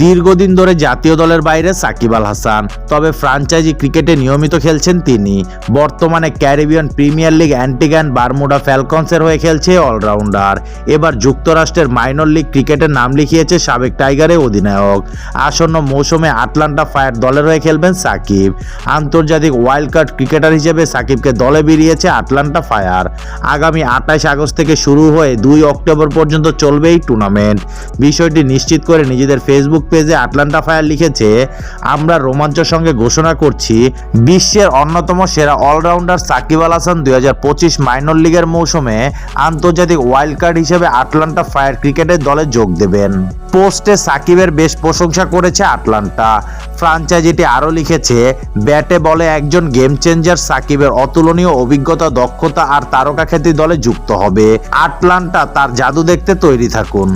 দীর্ঘদিন ধরে জাতীয় দলের বাইরে সাকিব আল হাসান, তবে ফ্রাঞ্চাইজি ক্রিকেটে নিয়মিত খেলছেন তিনি। বর্তমানে Caribbean premier league Antigua and Barbuda ফ্যালকনসের হয়ে খেলছে অলরাউন্ডার। এবার যুক্তরাষ্ট্রের মাইনর লিগ ক্রিকেটের নাম লিখিয়েছে সাবেক টাইগারের অধিনায়ক। আসন্ন মৌসুমে আটলান্টা ফায়ার দলের হয়ে খেলবেন সাকিব। আন্তর্জাতিক ওয়াইল্ড কার্ড ক্রিকেটার হিসেবে সাকিবকে দলে বেরিয়েছে আটলান্টা ফায়ার। আগামী আঠাশ আগস্ট থেকে শুরু হয়ে দুই অক্টোবর পর্যন্ত চলবে এই টুর্নামেন্ট। বিষয়টি নিশ্চিত করে নিজেদের ফেসবুক পেজে আটলান্টা ফায়ার লিখেছে, আমরা রোমাঞ্চের সঙ্গে ঘোষণা করছি, বিশ্বের অন্যতম সেরা অলরাউন্ডার সাকিব আল হাসান দুই হাজার পঁচিশ মাইনর লিগের মৌসুমে আন্তর্জাতিক ওয়াইল্ড কার্ড হিসেবে আটলান্টা ফায়ার ক্রিকেটের দলে যোগ দেবেন। পোস্টে সাকিবের বেশ প্রশংসা করেছে আটলান্টা। ফ্রাঞ্চাইজিটি আরও লিখেছে, ব্যাটে বলে একজন গেম চেঞ্জার সাকিবের অতুলনীয় অভিজ্ঞতা, দক্ষতা আর তারকা খ্যাতি দলে যুক্ত হবে। আটলান্টা তার জাদু দেখতে তৈরি থাকুন।